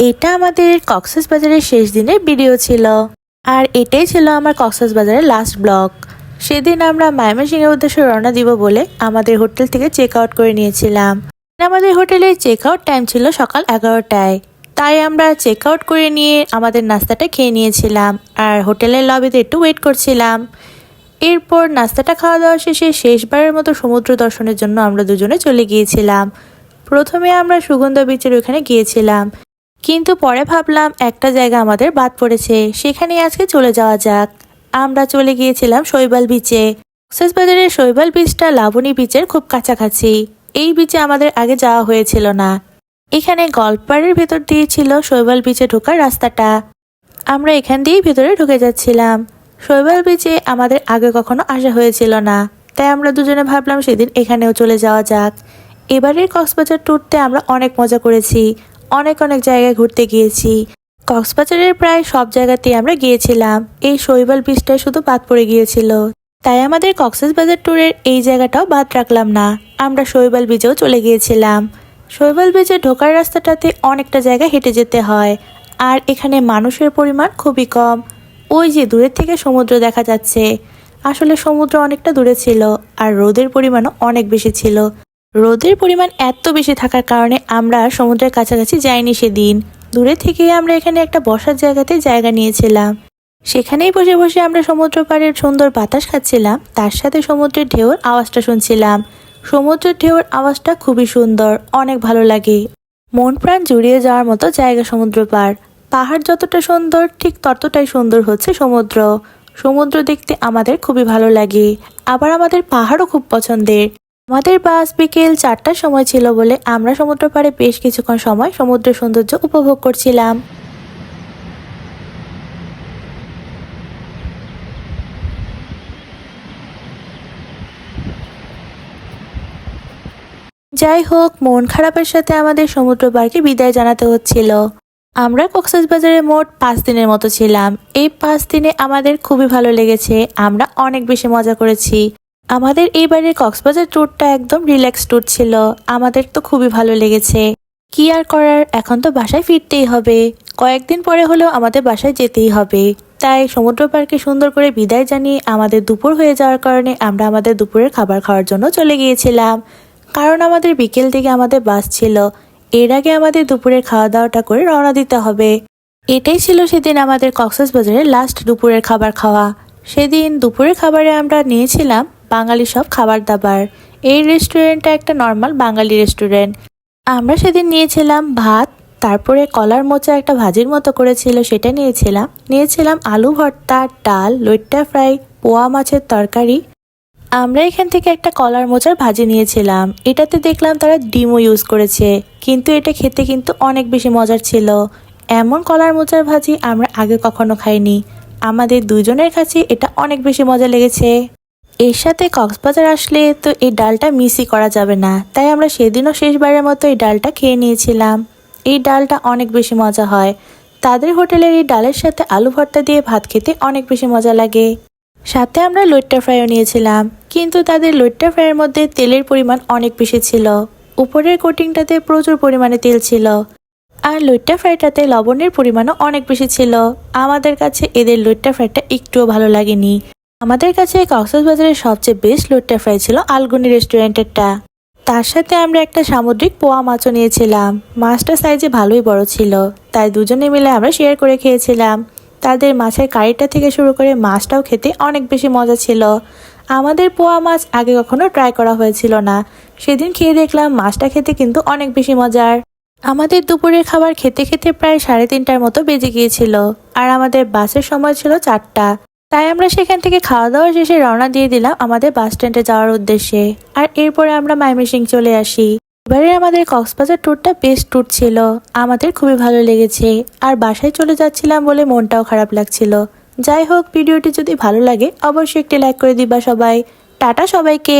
এটা আমাদের কক্সেস বাজারের শেষ দিনের ভিডিও ছিল। আর এটাই ছিল আমার কক্সেস বাজারের লাস্ট ব্লগ সেদিন আমরা ময়মনসিংহের উদ্দেশ্যে রওনা দিব বলে আমাদের হোটেল থেকে চেক আউট করে নিয়েছিলাম। আমাদের হোটেলের চেক আউট টাইম ছিল সকাল এগারোটায়। তাই আমরা চেক আউট করে নিয়ে আমাদের নাস্তাটা খেয়ে নিয়েছিলাম আর হোটেলের লবিতে একটু ওয়েট করছিলাম। এরপর নাস্তাটা খাওয়া দাওয়া শেষে শেষবারের মতো সমুদ্র দর্শনের জন্য আমরা দুজনে চলে গিয়েছিলাম। প্রথমে আমরা সুগন্ধা বিচের ওখানে গিয়েছিলাম। কিন্তু পরে ভাবলাম একটা জায়গা আমাদের বাদ পড়েছে সেখানে আজকে চলে যাওয়া যাক। আমরা চলে গিয়েছিলাম শৈবাল বিচে কক্সবাজারের শৈবাল বিচটা লাবণী বিচের খুব কাছাকাছি। এই বিচে আমাদের আগে যাওয়া হয়েছিল না। এখানে গল্পারের ভেতর দিয়ে ছিল শৈবাল বিচে ঢোকার রাস্তাটা। আমরা এখান দিয়েই ভেতরে ঢুকে যাচ্ছিলাম। শৈবাল বিচে আমাদের আগে কখনো আসা হয়েছিল না। তাই আমরা দুজনে ভাবলাম সেদিন এখানেও চলে যাওয়া যাক। এবারের কক্সবাজার ট্যুরতে আমরা অনেক মজা করেছি। অনেক অনেক জায়গায় ঘুরতে গিয়েছি। কক্সবাজারের প্রায় সব জায়গাতেই আমরা গিয়েছিলাম। এই শৈবাল বিচটা শুধু বাদ পড়ে গিয়েছিল। তাই আমাদের কক্সবাজার ট্যুরের এই জায়গাটাও বাদ রাখলাম না। আমরা শৈবাল বিচেও চলে গিয়েছিলাম। শৈবাল বিচে ঢোকার রাস্তাটাতে অনেকটা জায়গা হেঁটে যেতে হয়। আর এখানে মানুষের পরিমাণ খুবই কম। ওই যে দূরের থেকে সমুদ্র দেখা যাচ্ছে। আসলে সমুদ্র অনেকটা দূরে ছিল, আর রোদের পরিমাণও অনেক বেশি ছিল। রোদের পরিমাণ এত বেশি থাকার কারণে আমরা সমুদ্রের কাছাকাছি যাইনি সেদিন। দূরে থেকেই আমরা এখানে একটা বসার জায়গাতে জায়গা নিয়েছিলাম। সেখানেই বসে বসে আমরা সমুদ্র পাড়ের সুন্দর বাতাস খাচ্ছিলাম। তার সাথে সমুদ্রের ঢেউর আওয়াজটা শুনছিলাম। সমুদ্রের ঢেউর আওয়াজটা খুবই সুন্দর, অনেক ভালো লাগে। মন প্রাণ জুড়িয়ে যাওয়ার মতো জায়গা সমুদ্র পাড়। পাহাড় যতটা সুন্দর, ঠিক ততটাই সুন্দর হচ্ছে সমুদ্র। সমুদ্র দেখতে আমাদের খুবই ভালো লাগে। আবার আমাদের পাহাড়ও খুব পছন্দের। আমাদের বাস বিকেল চারটার সময় ছিল বলে আমরা সমুদ্র পাড়ে বেশ কিছুক্ষণ সময় সমুদ্র সৌন্দর্য উপভোগ করছিলাম। যাই হোক, মন খারাপের সাথে আমাদের সমুদ্র পার্কে বিদায় জানাতে হচ্ছিল। আমরা কক্সবাজারে মোট পাঁচ দিনের মতো ছিলাম। এই পাঁচ দিনে আমাদের খুবই ভালো লেগেছে। আমরা অনেক বেশি মজা করেছি। আমাদের এইবারের কক্সবাজার ট্যুরটা একদম রিল্যাক্স ট্যুর ছিল। আমাদের তো খুবই ভালো লেগেছে। কি আর করার, এখন তো বাসায় ফিরতেই হবে। কয়েকদিন পরে হলেও আমাদের বাসায় যেতেই হবে। তাই সমুদ্র পার্কে সুন্দর করে বিদায় জানিয়ে আমাদের দুপুর হয়ে যাওয়ার কারণে আমরা আমাদের দুপুরের খাবার খাওয়ার জন্য চলে গিয়েছিলাম। কারণ আমাদের বিকেল থেকে আমাদের বাস ছিল। এর আগে আমাদের দুপুরের খাওয়া দাওয়াটা করে রওনা দিতে হবে। এটাই ছিল সেদিন আমাদের কক্সবাজারের লাস্ট দুপুরের খাবার খাওয়া। সেদিন দুপুরের খাবারে আমরা নিয়েছিলাম বাঙালি সব খাবার দাবার। এই রেস্টুরেন্টটা একটা নর্মাল বাঙালি রেস্টুরেন্ট আমরা সেদিন নিয়েছিলাম ভাত, তারপরে কলার মোচা একটা ভাজির মতো করেছিল, সেটা নিয়েছিলাম। নিয়েছিলাম আলু ভর্তা, ডাল, লইট্টা ফ্রাই, পোয়া মাছের তরকারি। আমরা এখান থেকে একটা কলার মোচার ভাজি নিয়েছিলাম। এটাতে দেখলাম তারা ডিমও ইউজ করেছে, কিন্তু এটা খেতে কিন্তু অনেক বেশি মজার ছিল। এমন কলার মোচার ভাজি আমরা আগে কখনো খাইনি। আমাদের দুজনের কাছে এটা অনেক বেশি মজা লেগেছে। এর সাথে কক্সবাজার আসলে তো এই ডালটা মিসই করা যাবে না। তাই আমরা সেদিনও শেষবারের মতো এই ডালটা খেয়ে নিয়েছিলাম। এই ডালটা অনেক বেশি মজা হয়। তাদের হোটেলের এই ডালের সাথে আলু ভর্তা দিয়ে ভাত খেতে অনেক বেশি মজা লাগে। সাথে আমরা লইট্টা ফ্রাইও নিয়েছিলাম, কিন্তু তাদের লইট্টা ফ্রাইয়ের মধ্যে তেলের পরিমাণ অনেক বেশি ছিল। উপরের কোটিংটাতে প্রচুর পরিমাণে তেল ছিল। আর লইট্টা ফ্রাইটাতে লবণের পরিমাণও অনেক বেশি ছিল। আমাদের কাছে এদের লইট্টা ফ্রাইটা একটুও ভালো লাগেনি। আমাদের কাছে কক্সবাজারের সবচেয়ে বেস্ট লইট্টা ফ্রাই ছিল আলগুনি রেস্টুরেন্টেরটা। তার সাথে আমরা একটা সামুদ্রিক পোয়া মাছও নিয়েছিলাম। মাছটা সাইজে ভালোই বড় ছিল, তাই দুজনে মিলে আমরা শেয়ার করে খেয়েছিলাম। তাদের মাছের কারিটা থেকে শুরু করে মাছটাও খেতে অনেক বেশি মজা ছিল। আমাদের পোয়া মাছ আগে কখনো ট্রাই করা হয়েছিল না। সেদিন খেয়ে দেখলাম মাছটা খেতে কিন্তু অনেক বেশি মজার। আমাদের দুপুরের খাবার খেতে খেতে প্রায় সাড়ে তিনটার মতো বেজে গিয়েছিল, আর আমাদের বাসের সময় ছিল চারটা। তাই আমরা সেখান থেকে খাওয়া দাওয়া শেষে রওনা দিয়ে দিলাম আমাদের বাস স্ট্যান্ডে যাওয়ার উদ্দেশ্যে। আর এরপরে আমরা মাইমিসিং চলে আসি। এবারে আমাদের কক্সবাজার ট্যুরটা বেস্ট ট্যুর ছিল। আমাদের খুবই ভালো লেগেছে। আর বাসায় চলে যাচ্ছিলাম বলে মনটাও খারাপ লাগছিল। যাই হোক, ভিডিওটি যদি ভালো লাগে, অবশ্যই একটি লাইক করে দিবা সবাই। টাটা সবাইকে!